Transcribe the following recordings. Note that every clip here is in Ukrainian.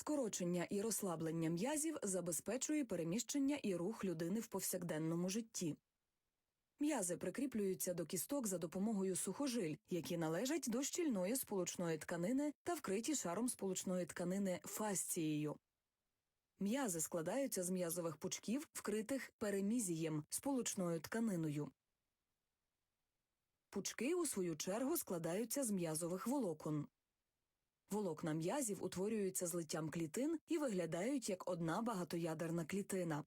Скорочення і розслаблення м'язів забезпечує переміщення і рух людини в повсякденному житті. М'язи прикріплюються до кісток за допомогою сухожиль, які належать до щільної сполучної тканини та вкриті шаром сполучної тканини фасцією. М'язи складаються з м'язових пучків, вкритих перемізієм сполучною тканиною. Пучки, у свою чергу, складаються з м'язових волокон. Волокна м'язів утворюються злиттям клітин і виглядають як одна багатоядерна клітина.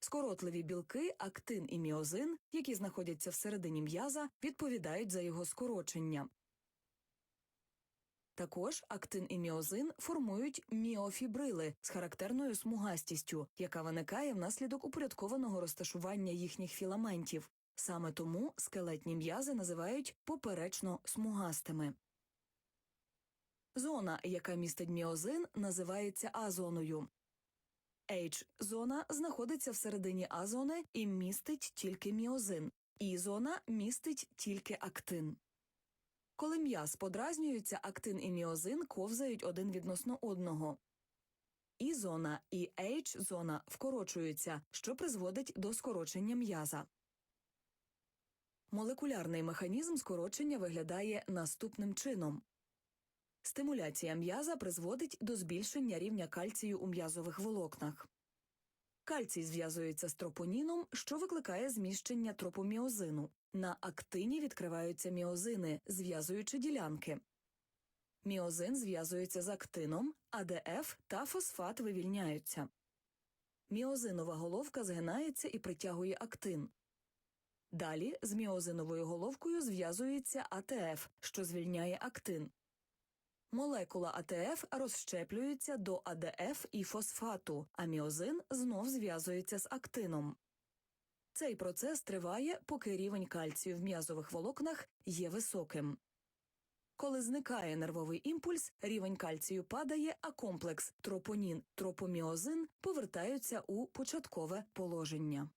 Скоротливі білки, актин і міозин, які знаходяться всередині м'яза, відповідають за його скорочення. Також актин і міозин формують міофібрили з характерною смугастістю, яка виникає внаслідок упорядкованого розташування їхніх філаментів. Саме тому скелетні м'язи називають поперечно смугастими. Зона, яка містить міозин, називається А-зоною. H-зона знаходиться всередині А-зони і містить тільки міозин. І-зона містить тільки актин. Коли м'яз подразнюється, актин і міозин ковзають один відносно одного. І-зона і H-зона вкорочуються, що призводить до скорочення м'яза. Молекулярний механізм скорочення виглядає наступним чином. Стимуляція м'яза призводить до збільшення рівня кальцію у м'язових волокнах. Кальцій зв'язується з тропоніном, що викликає зміщення тропоміозину. На актині відкриваються міозини, зв'язуючи ділянки. Міозин зв'язується з актином, АДФ та фосфат вивільняються. Міозинова головка згинається і притягує актин. Далі з міозиновою головкою зв'язується АТФ, що звільняє актин. Молекула АТФ розщеплюється до АДФ і фосфату, а міозин знов зв'язується з актином. Цей процес триває, поки рівень кальцію в м'язових волокнах є високим. Коли зникає нервовий імпульс, рівень кальцію падає, а комплекс тропонін тропоміозин повертаються у початкове положення.